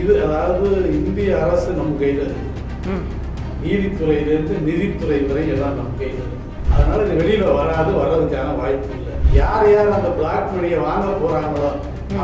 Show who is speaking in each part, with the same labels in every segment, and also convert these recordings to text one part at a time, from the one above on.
Speaker 1: இது அதாவது இந்திய அரசு நம் கையில் இருக்கு. நீதித்துறையிலிருந்து நிதித்துறை வரை எல்லாம் நம் கையில் இருக்கு. அதனால இது வெளியில வராது வர்றதுக்கான வாய்ப்பு இல்லை. யார் யார் அந்த பிளாக் மணியை வாங்க போறாங்களோ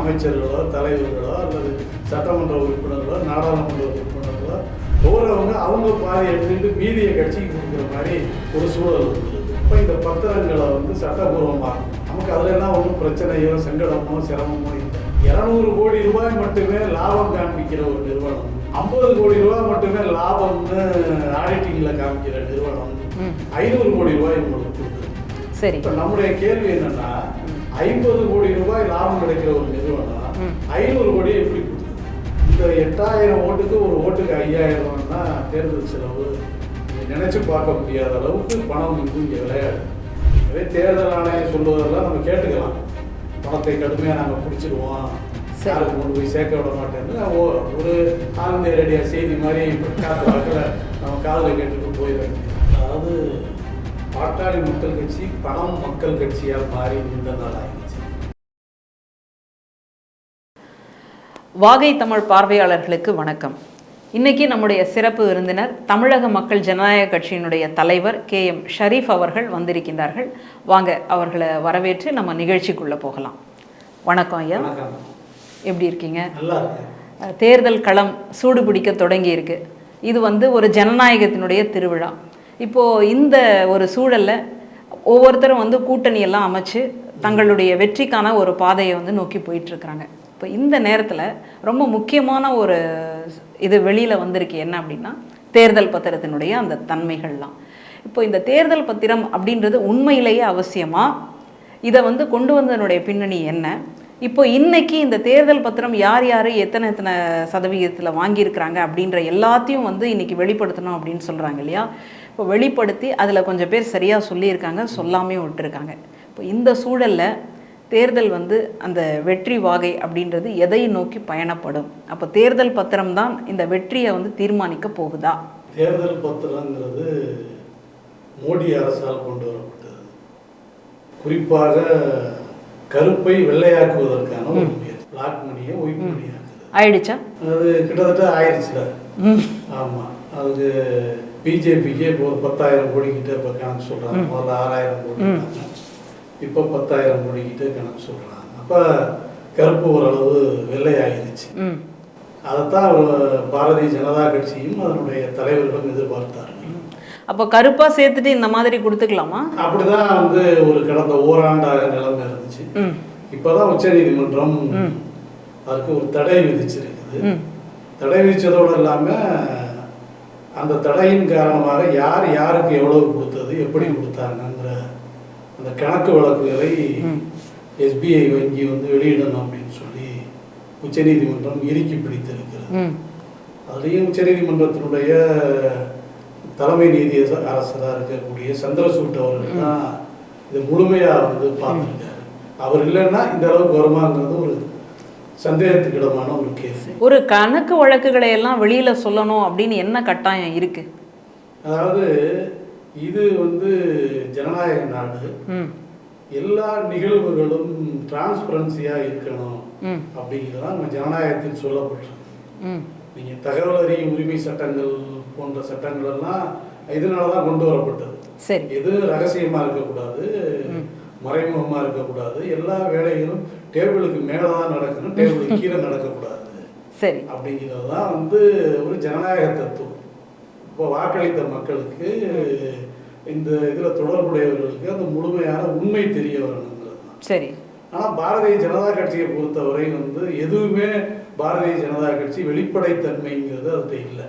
Speaker 1: அமைச்சர்களோ தலைவர்களோ அல்லது சட்டமன்ற உறுப்பினர்களோ நாடாளுமன்ற உறுப்பினர்களோ போறவங்க அவங்க பாதி எடுத்துட்டு மீதியை கட்சிக்கு கொடுக்குற மாதிரி ஒரு சூழல் இருக்குது இப்போ இந்த பத்திரங்களை வந்து சட்டபூர்வமாக நமக்கு அதுல எல்லாம் ஒன்றும் பிரச்சனையோ சங்கடமோ சிரமமோ இல்லை. இரநூறு கோடி ரூபாய் மட்டுமே லாபம் காண்பிக்கிற ஒரு நிறுவனம். ஐம்பது கோடி ரூபாய் மட்டுமே லாபம்னு ஆடிட்டிங்ல காமிக்கிற நிறுவனம். ஐநூறு கோடி ரூபாய் உங்களுக்கு கொடுக்குது.
Speaker 2: சரி.
Speaker 1: இப்போ நம்முடைய கேள்வி என்னன்னா ஐம்பது கோடி ரூபாய் லாபம் கிடைக்கிற ஒரு நிறுவனம். ஐநூறு கோடியை எப்படி கொடுக்குது? இந்த எட்டாயிரம் ஓட்டுக்கு ஒரு ஓட்டுக்கு ஐயாயிரம் ரூபாய்னா தேர்தல் செலவு நினைச்சு பார்க்க முடியாத அளவுக்கு பணம் வந்து இங்கே விளையாடு எனவே தேர்தல் ஆணையம் சொல்லுவதெல்லாம் நம்ம கேட்டுக்கலாம். பணத்தை கடுமையாக நாங்கள் பிடிச்சிருவோம்.
Speaker 2: சரி.
Speaker 1: யாருக்கு கொண்டு போய் சேர்க்க விட மாட்டேன்னு ஓ- ஒரு ஆனந்த ரெடியா செய்தி மாதிரி காத்து வாக்கில் நம்ம காதில் கேட்டுட்டு போயிட வேண்டியது அதாவது பாட்டாளி மக்கள் கட்சி பணம் மக்கள் கட்சியாக மாறி இந்த நாள் ஆயிடுச்சு.
Speaker 2: வாகை தமிழ் பார்வையாளர்களுக்கு வணக்கம். இன்னைக்கு நம்முடைய சிறப்பு விருந்தினர் தமிழக மக்கள் ஜனநாயக கட்சியினுடைய தலைவர் கே எம் ஷரீஃப் அவர்கள் வந்திருக்கின்றார்கள். வாங்க அவர்களை வரவேற்று நம்ம நிகழ்ச்சிக்குள்ள போகலாம். வணக்கம் ஐயா. எப்படி இருக்கீங்க? தேர்தல் களம் சூடு பிடிக்க தொடங்கி இருக்கு. இது வந்து ஒரு ஜனநாயகத்தினுடைய திருவிழா. இப்போ இந்த ஒரு சூழல்ல ஒவ்வொருத்தரும் வந்து கூட்டணி எல்லாம் அமைச்சு தங்களுடைய வெற்றிக்கான ஒரு பாதையை வந்து நோக்கி போயிட்டு இருக்கிறாங்க. இப்போ இந்த நேரத்தில் ரொம்ப முக்கியமான ஒரு இது வெளியில் வந்திருக்கு என்ன அப்படின்னா தேர்தல் பத்திரத்தினுடைய அந்த தன்மைகள்லாம். இப்போ இந்த தேர்தல் பத்திரம் அப்படின்றது உண்மையிலேயே அவசியமா? இதை வந்து கொண்டு வந்ததனுடைய பின்னணி என்ன? இப்போ இன்னைக்கு இந்த தேர்தல் பத்திரம் யார் யார் எத்தனை எத்தனை சதவிகிதத்தில் வாங்கியிருக்கிறாங்க அப்படின்ற எல்லாத்தையும் வந்து இன்னைக்கு வெளிப்படுத்தணும் அப்படின்னு சொல்கிறாங்க இல்லையா? இப்போ வெளிப்படுத்தி அதில் கொஞ்சம் பேர் சரியாக சொல்லியிருக்காங்க சொல்லாமையும் விட்டுருக்காங்க. இப்போ இந்த சூழலில் தேர்தல் வந்து அந்த வெற்றி வாகை அப்படின்றது எதை நோக்கி பயணப்படும்? அப்போ தேர்தல் பத்திரம் தான் இந்த வெற்றியை வந்து தீர்மானிக்க போகுதா?
Speaker 1: தேர்தல் பத்திரங்கிறது மோடி அரசால் கொண்டு வரப்பட்டது. குறிப்பாக கருப்பை வெள்ளையாக்குவதற்கான ஒரு முயற்சி. பிளாக் மணியை ஒயிட் மணியாக்குது
Speaker 2: ஆயிடுச்சா?
Speaker 1: அது கிட்டத்தட்ட ஆயிடுச்சுல.
Speaker 2: ம்.
Speaker 1: ஆமாம் அதுக்கு பிஜேபிக்கு இப்போ ஒரு பத்தாயிரம் கோடி கிட்ட இப்போ கணக்கு சொல்கிறாங்க முதல்ல ஆறாயிரம் கோடி. இப்போ பத்தாயிரம் கோடி கிட்ட கணக்கு சொல்கிறாங்க அப்போ கருப்பு ஓரளவு வெள்ளையாயிருச்சு
Speaker 2: ம்.
Speaker 1: அதைத்தான் பாரதிய ஜனதா கட்சியும் அதனுடைய தலைவர்களும் எதிர்பார்த்தார்கள்.
Speaker 2: அப்போ கருப்பாக சேர்த்துட்டு இந்த மாதிரி கொடுத்துக்கலாமா?
Speaker 1: அப்படிதான் வந்து ஒரு கடந்த ஓராண்டாக நிலைமை இருந்துச்சு. இப்போதான் உச்சநீதிமன்றம்
Speaker 2: ம்.
Speaker 1: அதுக்கு ஒரு தடை விதிச்சிருக்குது. தடை விதிச்சதோடு இல்லாமல் அந்த தடையின் காரணமாக யார் யாருக்கு எவ்வளவு கொடுத்தது எப்படி கொடுத்தாங்கங்கிற அந்த கணக்கு வழக்குகளை. எஸ்பிஐ வங்கி வந்து வெளியிடணும் அப்படின்னு சொல்லி உச்சநீதிமன்றம் இறுக்கி பிடித்திருக்கிறது. அதுலேயும் உச்சநீதிமன்றத்தினுடைய தலைமை நீதி அரசராக இருக்கக்கூடிய சந்திரசூட் அவர்கள் தான் இதை முழுமையாக வந்து பார்த்துருக்காரு. அவர் இல்லைன்னா இந்த அளவுக்கு வருமாங்கிறது ஒரு சந்தேகத்துக்கிடமான ஒரு கேஸ்
Speaker 2: ஒரு கணக்கு வழக்குகளை எல்லாம் வெளியில சொல்லணும் அப்படின்னு என்ன கட்டாயம் இருக்கு?
Speaker 1: அதாவது இது வந்து ஜனநாயக நாடு. எல்லா நிகழ்வுகளும் டிரான்ஸ்பரன்சியாக இருக்கணும்
Speaker 2: ம்.
Speaker 1: அப்படிங்கிறது தான் நம்ம ஜனநாயகத்தில் சொல்லப்பட்டிருக்கு.
Speaker 2: ம்.
Speaker 1: நீங்கள் தகவல் அறியும் உரிமை சட்டங்கள் போன்ற சட்டங்கள் எல்லாம் இதனால தான் கொண்டு வரப்பட்டது. எது ரகசியமா இருக்கக்கூடாது மறைமுகமா இருக்கக்கூடாது எல்லா வேலைகளும் டேபிளுக்கு மேலே தான் நடக்கணும் டேபிளுக்கு கீழே நடக்கக்கூடாது. அப்படிங்கிறது தான் வந்து ஒரு ஜனநாயக தத்துவம். இப்போ வாக்களித்த மக்களுக்கு இந்த இதில் தொடர்புடையவர்களுக்கு அந்த முழுமையான உண்மை தெரிய வரணுங்கிறது தான்.
Speaker 2: சரி.
Speaker 1: ஆனால் பாரதிய ஜனதா கட்சியை பொறுத்தவரை வந்து எதுவுமே பாரதிய ஜனதா கட்சி வெளிப்படைத்தன்மைங்கிறது அதுகிட்ட இல்லை.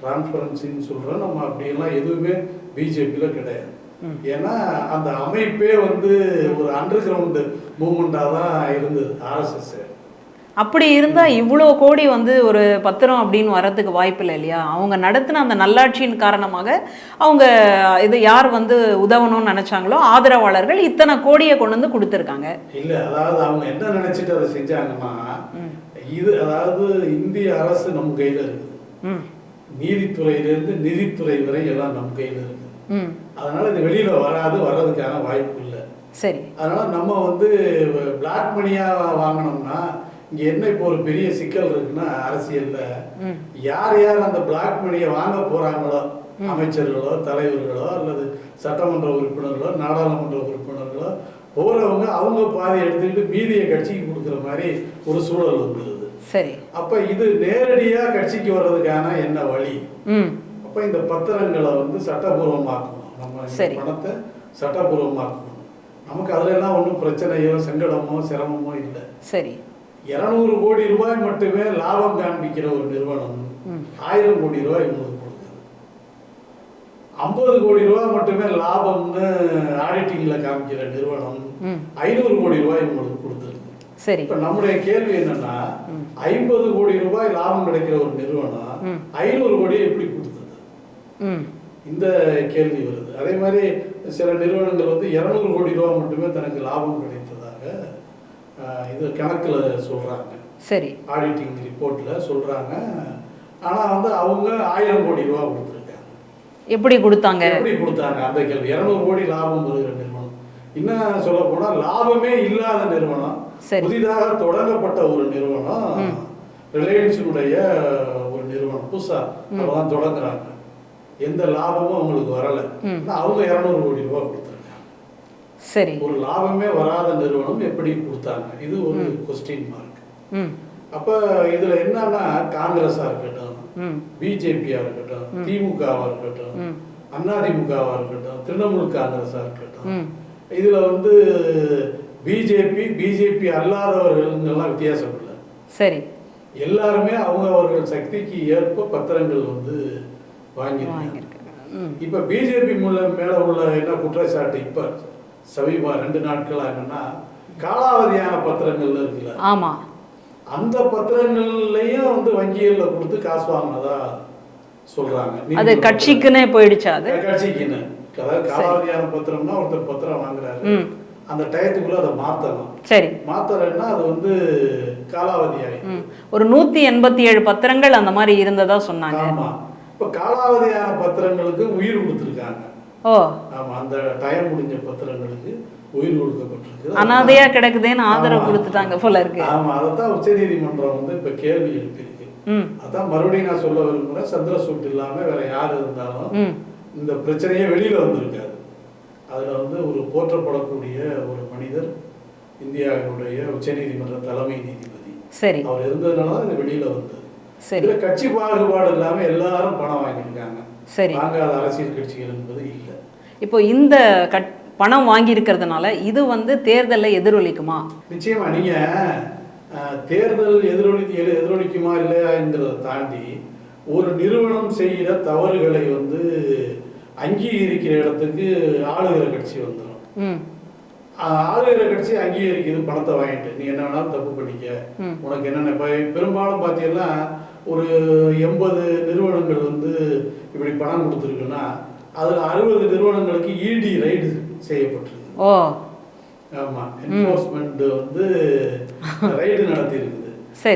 Speaker 1: டிரான்ஸ்பரன்சின்னு சொல்கிறோம் நம்ம அப்படியெல்லாம் எதுவுமே பிஜேபியில் கிடையாது. ஏன்னா அந்த அமைப்பே வந்து ஒரு அண்டர் கிரவுண்டு மூமெண்ட்டாக தான் இருந்தது ஆர்எஸ்எஸ்
Speaker 2: அப்படி இருந்தா இவ்வளோ கோடி வந்து ஒரு பத்திரம் அப்படின்னு வர்றதுக்கு வாய்ப்பில்லை இல்லையா? அவங்க நடத்தின அந்த நல்லாட்சியின் காரணமாக அவங்க இது யார் வந்து உதவணும்னு நினைச்சாங்களோ ஆதரவாளர்கள் இத்தனை கோடியை கொண்டு வந்து கொடுத்துருக்காங்க.
Speaker 1: இல்லை அதாவது அவங்க என்ன நினச்சிட்டு அதை செஞ்சாங்கன்னா இது அதாவது இந்திய அரசு நம் கையில் இருக்குது
Speaker 2: ம்.
Speaker 1: நீதித்துறையிலேருந்து நிதித்துறை வரை எல்லாம் நம் கையில் இருக்குது
Speaker 2: ம்.
Speaker 1: அதனால இது வெளியில் வராது வர்றதுக்கான வாய்ப்பு இல்லை.
Speaker 2: சரி.
Speaker 1: அதனால நம்ம வந்து பிளாக் மணியாக வாங்கினோம்னா இங்க என்ன இப்போ ஒரு பெரிய சிக்கல் இருக்குன்னா அரசியல்ல யார் யார் அந்த பிளாக் மணியை வாங்க போறாங்களோ அமைச்சர்களோ தலைவர்களோ அல்லது சட்டமன்ற உறுப்பினர்களோ நாடாளுமன்ற உறுப்பினர்களோ போறவங்க அவங்க பாதி எடுத்துக்கிட்டு மீதியை கட்சிக்கு கொடுக்குற மாதிரி ஒரு சூழல் வந்துடுது
Speaker 2: சரி.
Speaker 1: அப்ப இது நேரடியா கட்சிக்கு வர்றதுக்கான என்ன வழி? அப்ப இந்த பத்திரங்களை வந்து சட்டபூர்வமாக்கணும். நம்ம. பணத்தை சட்டபூர்வமாக்கணும். நமக்கு அதுல எல்லாம் ஒன்றும் பிரச்சனையோ சங்கடமோ சிரமமோ இல்லை.
Speaker 2: சரி.
Speaker 1: இருநூறு கோடி ரூபாய் மட்டுமே லாபம் காண்பிக்கிற ஒரு நிறுவனம். ஆயிரம் கோடி ரூபாய் உங்களுக்கு கொடுக்குது. ஐம்பது கோடி ரூபாய் மட்டுமே லாபம்னு ஆடிட்டிங்ல காமிக்கிற நிறுவனம் ஐநூறு கோடி ரூபாய் உங்களுக்கு கொடுத்துருக்கு.
Speaker 2: சரி.
Speaker 1: இப்ப நம்முடைய கேள்வி என்னன்னா. ஐம்பது கோடி ரூபாய் லாபம் கிடைக்கிற ஒரு நிறுவனம். ஐநூறு கோடியை எப்படி கொடுத்தது இந்த கேள்வி வருது. அதே மாதிரி சில நிறுவனங்கள் வந்து இருநூறு கோடி ரூபாய் மட்டுமே தனக்கு லாபம் கிடைத்ததாக இது கணக்குல சொல்றாங்க.
Speaker 2: சரி.
Speaker 1: ஆடிட்டிங் ரிப்போர்ட்ல சொல்றாங்க. ஆனா வந்து அவங்க ஆயிரம் கோடி ரூபாய் கொடுத்துருக்காங்க.
Speaker 2: எப்படி கொடுத்தாங்க?
Speaker 1: எப்படி கொடுத்தாங்க அந்த கேள்வி? இருநூறு கோடி லாபம் வருகிற நிறுவனம். இன்னும் சொல்ல போனா லாபமே இல்லாத நிறுவனம். புதிதாக தொடங்கப்பட்ட ஒரு நிறுவனம். ரிலையன்ஸினுடைய ஒரு நிறுவனம். புதுசா அவதான் தொடங்குறாங்க. எந்த லாபமும் அவங்களுக்கு வரல. அவங்க இருநூறு கோடி ரூபாய் கொடுத்துருக்காங்க.
Speaker 2: சரி.
Speaker 1: ஒரு லாபமே வராத நிறுவனம் எப்படி கொடுத்தாங்க? இது ஒரு கொஸ்டின் மார்க் அப்ப இதுல என்னன்னா காங்கிரஸா இருக்கட்டும் பிஜேபியா இருக்கட்டும் திமுகவா இருக்கட்டும் அதிமுகவா இருக்கட்டும் திரிணாமுல் காங்கிரஸா இருக்கட்டும். இதுல வந்து பிஜேபி பிஜேபி அல்லாதவர்கள்லாம் வித்தியாசம் இல்லை.
Speaker 2: சரி.
Speaker 1: எல்லாருமே அவங்க அவர்கள் சக்திக்கு ஏற்ப பத்திரங்கள் வந்து வாங்கியிருக்காங்க. இப்ப பிஜேபி மேல உள்ள என்ன குற்றச்சாட்டு? இப்ப சமீபா ரெண்டு நாட்களா என்னன்னா காலாவதியான பத்திரங்கள் இருக்குல்ல.
Speaker 2: ஆமா.
Speaker 1: அந்த பத்திரங்கள்லயும் வந்து வங்கிகள்ல கொடுத்து காசு வாங்கினதா சொல்றாங்க.
Speaker 2: அது கட்சிக்குன்னே போயிடுச்சா அது.
Speaker 1: கட்சிக்குன்னு. அதாவது காலாவதியான பத்திரம்னா ஒருத்தர் பத்திரம் வாங்குறாரு. அந்த டயத்துக்குள்ள அதை மாத்தணும்.
Speaker 2: சரி.
Speaker 1: மாத்தலைன்னா அது வந்து காலாவதி ஆயிடும்.
Speaker 2: ஒரு நூத்தி எண்பத்தி ஏழு பத்திரங்கள் அந்த மாதிரி இருந்ததா சொன்னாங்க.
Speaker 1: ஆமா. இப்ப காலாவதியான பத்திரங்களுக்கு உயிர் கொடுத்துருக்காங்க.
Speaker 2: ஓ.
Speaker 1: அந்த டயம் முடிஞ்ச பத்திரங்களுக்கு உயிர் கொடுக்கப்பட்டிருக்கு
Speaker 2: அனாதையா கிடக்குதேன்னு ஆதரவு. கொடுத்துட்டாங்க போல இருக்கு.
Speaker 1: ஆமா அதைத்தான் உச்சநீதிமன்றம் வந்து இப்ப கேள்வி எழுப்பியிருக்கு. அதான் மறுபடியும் நான் சொல்ல விரும்புறேன் சந்திரசூட் இல்லாம வேற யார் இருந்தாலும் இந்த பிரச்சனையே வெளியில வந்திருக்காது. அதுல வந்து ஒரு போற்றப்படக்கூடிய ஒரு மனிதர் இந்தியாவினுடைய உச்சநீதிமன்ற தலைமை நீதிபதி.
Speaker 2: சரி.
Speaker 1: அவர் இருந்ததுனால தான் வெளியில வந்தது.
Speaker 2: சரி.
Speaker 1: கட்சி பாகுபாடு இல்லாம எல்லாரும் பணம் வாங்கியிருக்காங்க.
Speaker 2: சரி.
Speaker 1: வாங்காத அரசியல் கட்சிகள் என்பது இல்லை.
Speaker 2: இப்போ இந்த கட் பணம் வாங்கி இருக்கிறதுனால இது வந்து தேர்தலில் எதிரொலிக்குமா?
Speaker 1: நிச்சயமா நீங்க தேர்தல் எதிரொலி எதிர்- எதிரொலிக்குமா இல்லையாங்கிறத தாண்டி ஒரு நிறுவனம் செய்கிற தவறுகளை வந்து அங்கீகரிக்கிற இடத்துக்கு ஆளுகிற கட்சி வந்துடும் ஆளுகிற கட்சி அங்கீகரிக்குது பணத்தை வாங்கிட்டு. நீ என்ன வேணாலும் தப்பு பண்ணிக்க. உனக்கு என்னென்ன இப்போ பெரும்பாலும் பார்த்தீங்கன்னா ஒரு எண்பது நிறுவனங்கள் வந்து இப்படி பணம் கொடுத்துருக்குன்னா அதில் அறுபது நிறுவனங்களுக்கு இடி ரைடு செய்யப்பட்டிருக்கு.
Speaker 2: ஓ.
Speaker 1: ஆமா. என்ஃபோர்ஸ்மெண்ட் வந்து ரைடு நடத்தி இருக்குது.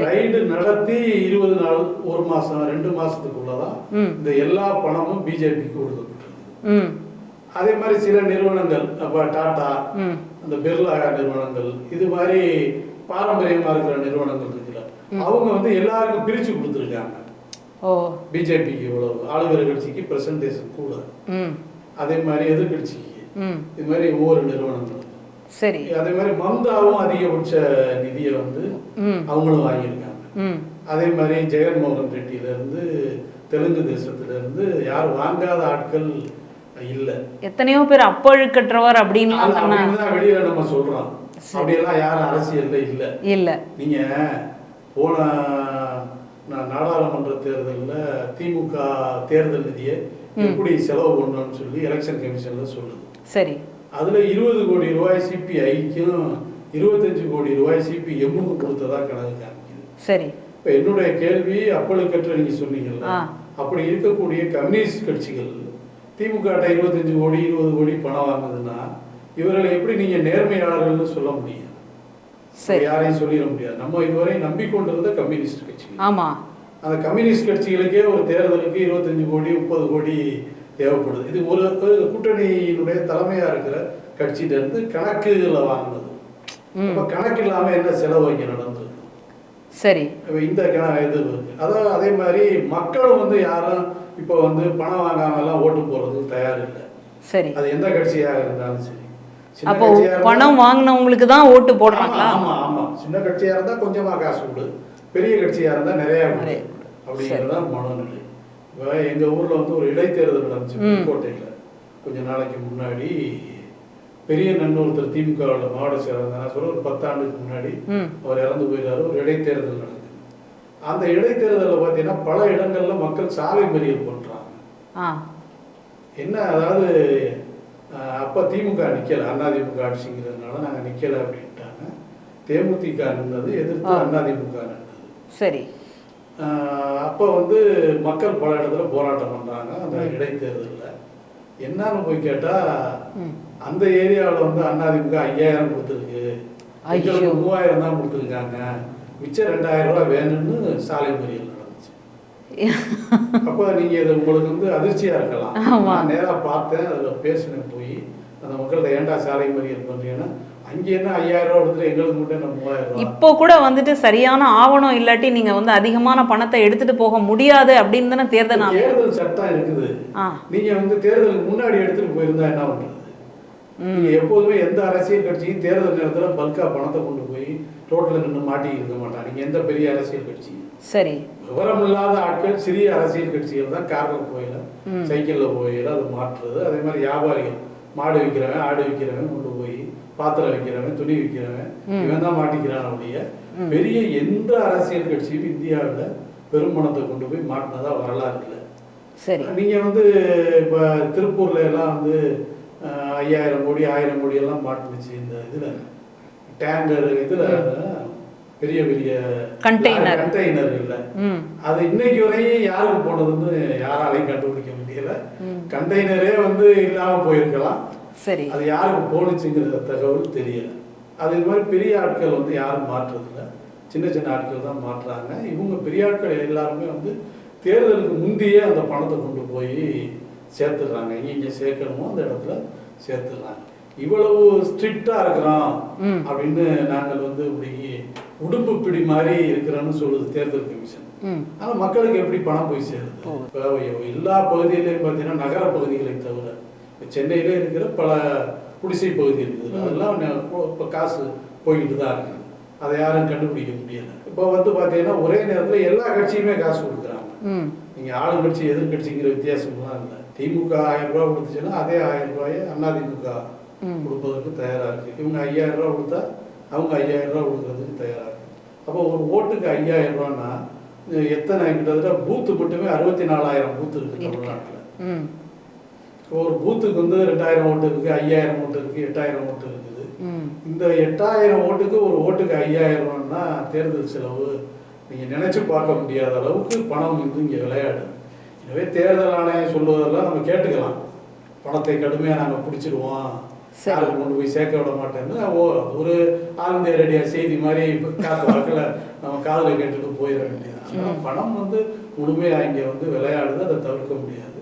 Speaker 1: ரைடு நடத்தி இருபது நாள் ஒரு மாசம் ரெண்டு மாசத்துக்குள்ளதான். இந்த எல்லா பணமும் பிஜேபிக்கு கொடுக்கப்பட்டிருக்கு. அதே மாதிரி சில நிறுவனங்கள் அப்ப டாடா
Speaker 2: ம்
Speaker 1: அந்த பிர்லா நிறுவனங்கள் இது மாதிரி பாரம்பரியமா இருக்கிற நிறுவனங்கள் இருக்குல்ல அவங்க வந்து எல்லாருக்கும் பிரிச்சு கொடுத்துருக்காங்க. பிஜேபிக்கு இவ்வளவு ஆளுகிற கட்சிக்கு பிரசன்டேஷன் கூட. அதே மாதிரி எதிர்கட்சிக்கு இது மாதிரி ஒவ்வொரு நிறுவனங்கள்
Speaker 2: சரி.
Speaker 1: அதே மாதிரி மம்தாவும் அதிகபட்ச நிதியை வந்து அவங்களும் வாங்கியிருக்காங்க. அதே மாதிரி ஜெகன்மோகன் ரெட்டியில இருந்து தெலுங்கு தேசத்துல இருந்து யாரும் வாங்காத ஆட்கள் இல்லை.
Speaker 2: எத்தனையோ பேர் அப்பழுக்கற்றவர்
Speaker 1: அப்படின்னு தான் வெளியில நம்ம சொல்றோம். அப்படியெல்லாம் யாரும் அரசியல்ல இல்ல.
Speaker 2: இல்லை.
Speaker 1: நீங்க போன நாடாளுமன்ற தேர்தல்ல திமுக தேர்தல் நிதியை எப்படி செலவு பண்ணணும்னு சொல்லி எலெக்ஷன் கமிஷன்ல சொல்லுது.
Speaker 2: சரி.
Speaker 1: அதுல இருபது கோடி ரூபாய் சிபிஐக்கும் இருபத்தஞ்சு கோடி ரூபாய் சிபிஎம்முக்கு கொடுத்ததா கணக்கு காமிக்குது.
Speaker 2: சரி.
Speaker 1: இப்ப என்னுடைய கேள்வி அப்பழுக்கற்ற நீங்க சொன்னீங்கல்ல. அப்படி இருக்கக்கூடிய கம்யூனிஸ்ட் கட்சிகள் திமுக இருபத்தஞ்சு கோடி இருபது கோடி பணம் வாங்குதுன்னா இவர்களை எப்படி நீங்க நேர்மையாளர்கள்னு சொல்ல முடியும்? யாரையும் சொல்லிட முடியாது. நம்ம இதுவரை நம்பிக்கொண்டிருந்த கம்யூனிஸ்ட் கட்சிகள்.
Speaker 2: ஆமாம்
Speaker 1: அந்த கம்யூனிஸ்ட் கட்சிகளுக்கே ஒரு தேர்தலுக்கு இருபத்தஞ்சு கோடி முப்பது கோடி தேவைப்படுது. இது ஒரு கூட்டணியினுடைய தலைமையா இருக்கிற கட்சியில இருந்து கணக்குகளை வாங்கினது. அப்ப கணக்கு இல்லாம என்ன செலவு இங்க நடந்திருக்கு
Speaker 2: சரி.
Speaker 1: இந்த இது அதாவது அதே மாதிரி மக்களும் வந்து யாரும் இப்போ வந்து பணம் வாங்காமலாம் ஓட்டு போடுறதுக்கு தயார் இல்லை.
Speaker 2: சரி.
Speaker 1: அது எந்த கட்சியாக இருந்தாலும் சரி. சின்ன
Speaker 2: அப்போ பணம் வாங்கினவங்களுக்கு தான் ஓட்டு போடுறாங்களா?
Speaker 1: ஆமா ஆமா சின்ன கட்சியா இருந்தா கொஞ்சமா காசு கொடு. பெரிய கட்சியா இருந்தா நிறைய கொடு.
Speaker 2: நிறைய.
Speaker 1: அப்படிங்கிறது தான் மனநிலை. எங்க ஊர்ல வந்து ஒரு இடைத்தேர்தல் நடந்துச்சு
Speaker 2: ம்.
Speaker 1: புதுக்கோட்டையில கொஞ்ச நாளைக்கு முன்னாடி பெரிய நண்பர் ஒருத்தர் திமுகவில் மாவட்ட நான் சொல்ல ஒரு பத்தாண்டுக்கு முன்னாடி அவர் இறந்து போயிட்டாரு. ஒரு இடைத்தேர்தல் நடந்தது. அந்த இடைத்தேர்தலில் பார்த்தீங்கன்னா பல இடங்கள்ல மக்கள் சாலை மறியல் பண்றாங்க.
Speaker 2: ஆ.
Speaker 1: என்ன அதாவது அப்ப திமுக நிக்கல. அதிமுக ஆட்சிங்கிறதுனால நாங்க நிக்கல அப்படின்ட்டாங்க. தேமுதிக நின்றது எதிர்த்து. அதிமுக நின்றது
Speaker 2: சரி.
Speaker 1: அப்ப வந்து மக்கள் பல இடத்துல போராட்டம் பண்றாங்க அந்த இடைத்தேர்தல்ல. என்னன்னு போய் கேட்டா
Speaker 2: ம்.
Speaker 1: அந்த ஏரியாவில் வந்து அதிமுக ஐயாயிரம் கொடுத்துருக்கு. எங்களுக்கு மூவாயிரம் தான் கொடுத்துருக்காங்க. மிச்சம் ரெண்டாயிரம் ரூபாய் வேணும்னு சாலை மறியல் நடந்துச்சு. அப்போ நீங்க இது உங்களுக்கு வந்து அதிர்ச்சியா இருக்கலாம். நான் நேரா பார்த்தேன் அதுல பேசினேன் போய். அந்த மக்கள்கிட்ட ஏன்டா சாலை மறியல் பண்றீங்கன்னா அங்க என்ன ஐயாயிரம் ரூபாய் கொடுத்துட்டு எங்களுக்கு மட்டும் என்ன மூவாயிரம்
Speaker 2: இப்போ கூட வந்துட்டு சரியான ஆவணம் இல்லாட்டி நீங்க வந்து அதிகமான பணத்தை எடுத்துட்டு போக முடியாது அப்படின்னு தானே தேர்தல்
Speaker 1: தேர்தல் சட்டம் இருக்குது.
Speaker 2: ஆ.
Speaker 1: நீங்க வந்து தேர்தலுக்கு முன்னாடி எடுத்துட்டு போயிருந்தா என்ன பண்றது
Speaker 2: ம்.
Speaker 1: நீங்க எப்போதுமே எந்த அரசியல் கட்சியும் தேர்தல் நேரத்துல பல்கா பணத்தை கொண்டு போய் ரோட்ல நின்று மாட்டி இருக்க மாட்டாங்க நீங்க எந்த பெரிய அரசியல் கட்சி
Speaker 2: சரி
Speaker 1: விவரம் இல்லாத ஆட்கள் சிறிய அரசியல் கட்சிகள் தான் கார்ல போயில. சைக்கிள்ல போயில அது மாற்றுறது அதே மாதிரி வியாபாரிகள் மாடு விற்கிறவன் ஆடு விற்கிறவன் கொண்டு போய் பாத்திரம் விற்கிறவன் துணி விற்கிறவன். இவன் தான் மாட்டிக்கிறான்
Speaker 2: ம்.
Speaker 1: பெரிய எந்த அரசியல் கட்சியும் இந்தியாவில் பெரும் பணத்தை கொண்டு போய் மாட்டினதா வரலாறு இல்லை
Speaker 2: சரி
Speaker 1: நீங்க வந்து இப்ப திருப்பூர்ல எல்லாம் வந்து ஐயாயிரம் கோடி ஆயிரம் கோடி எல்லாம் மாட்டுனுச்சு இந்த இதுல. டேங்கர் இதுல பெரிய பெரிய
Speaker 2: Container.
Speaker 1: கண்டெய்னர் இல்ல. அது இன்னைக்கு வரையும் யாருக்கு போனதுன்னு யாராலையும் கண்டுபிடிக்க முடியல. கண்டெய்னரே வந்து இல்லாம போயிருக்கலாம்.
Speaker 2: சரி.
Speaker 1: அது யாருக்கு போணுச்சுங்கிற தகவல் தெரியல. அது இது மாதிரி பெரிய ஆட்கள் வந்து யாரும் மாற்றுறதில்ல. சின்ன சின்ன ஆட்கள் தான் மாற்றுறாங்க. இவங்க பெரிய ஆட்கள் எல்லாருமே வந்து தேர்தலுக்கு முந்தையே அந்த பணத்தை கொண்டு போய் சேர்த்துடுறாங்க. இங்க சேர்க்கணுமோ அந்த இடத்துல சேர்த்துடுறாங்க இவ்வளவு ஸ்ட்ரிக்டா இருக்கிறோம். அப்படின்னு நாங்கள் வந்து இப்படி உடும்பு பிடி மாதிரி இருக்கிறோன்னு சொல்லுது தேர்தல் கமிஷன். ஆனா மக்களுக்கு எப்படி பணம் போய் சேருது? எல்லா பகுதியிலையும் பார்த்தீங்கன்னா நகர பகுதிகளை தவிர சென்னையிலே இருக்கிற பல குடிசை பகுதி இருக்குது. அதெல்லாம் இப்போ காசு போய்கிட்டு தான் இருக்குது அதை யாரும் கண்டுபிடிக்க முடியல. இப்போ வந்து பார்த்தீங்கன்னா ஒரே நேரத்தில் எல்லா கட்சியுமே காசு கொடுக்குறாங்க நீங்கள் ஆளுங்கட்சி எதிர்கட்சிங்கிற வித்தியாசம்லாம் இல்லை. திமுக ஆயிரம் ரூபாய் கொடுத்துச்சுன்னா அதே ஆயிரம் ரூபாயை அதிமுக. கொடுப்பதற்கு தயாராக இருக்கு. இவங்க ஐயாயிரம் ரூபாய் கொடுத்தா அவங்க ஐயாயிரம் ரூபாய் கொடுக்கறதுக்கு தயாராக இருக்கு. அப்போ ஒரு ஓட்டுக்கு ஐயாயிரம் ரூபான்னா எத்தனை கிட்டத்தட்ட பூத்து மட்டுமே அறுபத்தி நாலாயிரம் பூத்து இருக்கு
Speaker 2: இருக்கு.
Speaker 1: தமிழ்நாட்டில்.
Speaker 2: ம்.
Speaker 1: ஒரு பூத்துக்கு வந்து ரெண்டாயிரம் ஓட்டு இருக்கு ஐயாயிரம் ஓட்டு இருக்கு எட்டாயிரம் ஓட்டு இருக்குது. இந்த எட்டாயிரம் ஓட்டுக்கு ஒரு ஓட்டுக்கு ஐயாயிரம் ரூபான்னா தேர்தல் செலவு நீங்க நினைச்சு பார்க்க முடியாத அளவுக்கு பணம் வந்து இங்க விளையாடு. எனவே தேர்தல் ஆணையம் சொல்வதெல்லாம் நம்ம கேட்டுக்கலாம். பணத்தை கடுமையா நாங்க பிடிச்சிடுவோம்.
Speaker 2: சரி.
Speaker 1: யாருக்கு கொண்டு போய் சேர்க்க விட மாட்டேன்னு ஓ ஒரு ஆல் இந்தியா ரேடியா செய்தி மாதிரி காத்து வாக்குல நம்ம காதுல கேட்டுட்டு போயிட வேண்டியது பணம் வந்து முழுமையா இங்க வந்து விளையாடுது அதை தவிர்க்க முடியாது.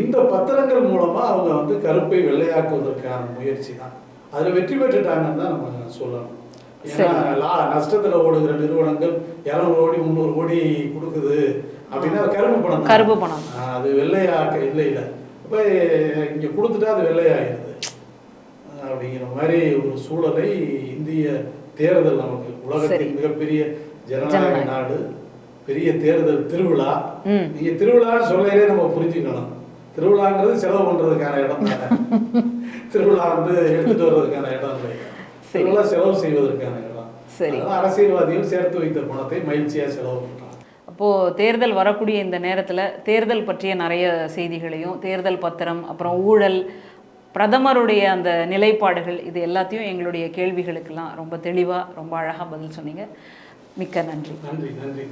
Speaker 1: இந்த பத்திரங்கள் மூலமா அவங்க வந்து கருப்பை வெள்ளையாக்குவதற்கான முயற்சி தான். அதுல வெற்றி பெற்றுட்டாங்கன்னு தான் நம்ம சொல்லணும். ஏன்னா நஷ்டத்துல ஓடுகிற நிறுவனங்கள் இரநூறு கோடி முந்நூறு கோடி கொடுக்குது அப்படின்னா அது கருப்பு பணம் தான்.
Speaker 2: கருப்பு பணம்.
Speaker 1: அது வெள்ளையாக்க இல்லை இல்லை இப்போ இங்க கொடுத்துட்டா அது வெள்ளையாயிருது அப்படிங்கிற மாதிரி ஒரு சூழலை இந்திய தேர்தல் நமக்கு. உலகத்தின் மிகப்பெரிய ஜனநாயக. நாடு பெரிய தேர்தல் திருவிழா. நீங்க திருவிழான்னு சொல்லையிலே நம்ம புரிஞ்சுக்கணும் திருவிழாங்கிறது செலவு பண்றதுக்கான இடம் தானே திருவிழா வந்து எடுத்துட்டு வர்றதுக்கான இடம் இல்லை
Speaker 2: சரி.
Speaker 1: செலவு செய்வதற்கான
Speaker 2: சரி.
Speaker 1: அரசியல்வாதிகள் சேர்த்து வைத்த பணத்தை மகிழ்ச்சியா செலவு பண்றாங்க.
Speaker 2: அப்போது தேர்தல் வரக்கூடிய இந்த நேரத்தில் தேர்தல் பற்றிய நிறைய செய்திகளையும் தேர்தல் பத்திரம் அப்புறம் ஊழல் பிரதமருடைய அந்த நிலைப்பாடுகள் இது எல்லாத்தையும் எங்களுடைய கேள்விகளுக்கெல்லாம் ரொம்ப தெளிவாக ரொம்ப அழகாக பதில் சொன்னீங்க. மிக்க நன்றி.
Speaker 1: நன்றி நன்றி